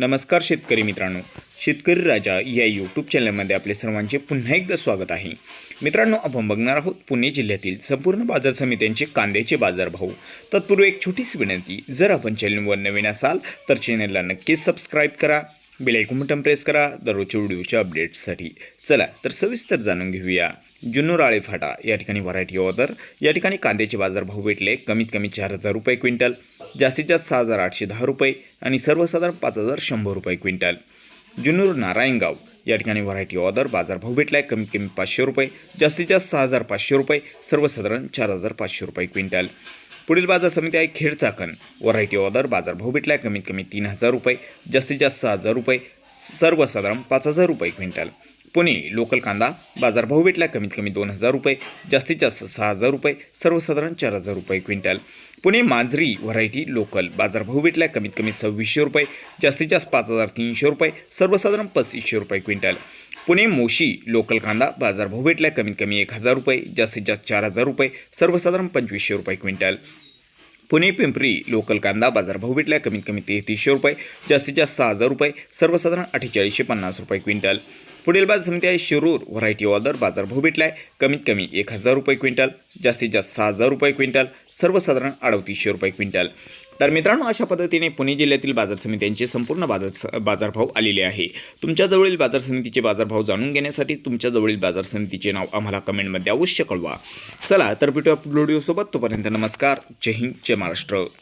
नमस्कार शेतकरी मित्रांनो. शेतकरी राजा या यूट्यूब चॅनलमध्ये आपले सर्वांचे पुन्हा एकदा स्वागत आहे. मित्रांनो आपण बघणार आहोत पुणे जिल्ह्यातील संपूर्ण बाजार समित्यांचे कांद्याचे बाजारभाव. तत्पूर्वी एक छोटीशी विनंती जर आपण चॅनलवर नवीन असाल तर चॅनलला नक्कीच सबस्क्राईब करा बेल बटन प्रेस करा दररोजच्या व्हिडिओच्या अपडेट्ससाठी चला तर सविस्तर जाणून घेऊया. जुन्नर आळे फाटा या ठिकाणी व्हरायटी ऑर्डर या ठिकाणी कांद्याचे बाजारभाव भेटले. कमीत कमी चार हजार रुपये क्विंटल. जास्तीत जास्त सहा हजार आठशे दहा रुपये आणि सर्वसाधारण पाच हजार शंभर रुपये क्विंटल. जुन्नूर नारायणगाव या ठिकाणी व्हरायटी ऑर्डर बाजारभाव भेटला कमीत कमी पाचशे रुपये जास्तीत जास्त सहा हजार पाचशे रुपये सर्वसाधारण चार हजार पाचशे रुपये क्विंटल. पुढील बाजार समिती आहे खेडचाकण. व्हरायटी ऑर्डर बाजारभाव भेटलाय. कमीत कमी तीन हजार रुपये जास्तीत जास्त सहा हजार रुपये सर्वसाधारण पाच हजार रुपये क्विंटल. पुणे लोकल कांदा बाजारभाव भेटला कमीत कमी दोन हजार रुपये जास्तीत जास्त सहा हजार रुपये सर्वसाधारण चार हजार रुपये quintal. Pune Manjari variety local बाजारभाव भेटला कमीत कमी सव्वीसशे रुपये जास्तीत जास्त पाच हजार तीनशे रुपये सर्वसाधारण पस्तीसशे रुपये क्विंटल. पुणे मोशी लोकल कांदा बाजारभाव भेटला कमीत कमी एक हजार रुपये जास्तीत जास्त चार हजार रुपये सर्वसाधारण पंचवीसशे रुपये क्विंटल. पुणे पिंपरी लोकल कांदा बाजारभाव भेटला कमीत कमी तेहतीसशे रुपये जास्तीत जास्त सहा हजार रुपये सर्वसाधारण अठ्ठेचाळीसशे पन्नास रुपये क्विंटल. पुढील बाजार समिती आहे शिरूर. व्हरायटी ऑर्डर बाजारभाव आहे कमीत कमी एक हजार रुपये क्विंटल जास्तीत जास्त सहा हजार रुपये क्विंटल सर्वसाधारण अडतीसशे रुपये क्विंटल. तर मित्रांनो अशा पद्धतीने पुणे जिल्ह्यातील बाजार समित्यांचे संपूर्ण बाजार बाजारभाव आलेले आहे. तुमच्याजवळील बाजार समितीचे बाजारभाव जाणून घेण्यासाठी तुमच्याजवळील बाजार समितीचे नाव आम्हाला कमेंटमध्ये अवश्य कळवा. चला तर भेटूया व्हिडिओसोबत. तोपर्यंत नमस्कार. जय हिंद जय महाराष्ट्र.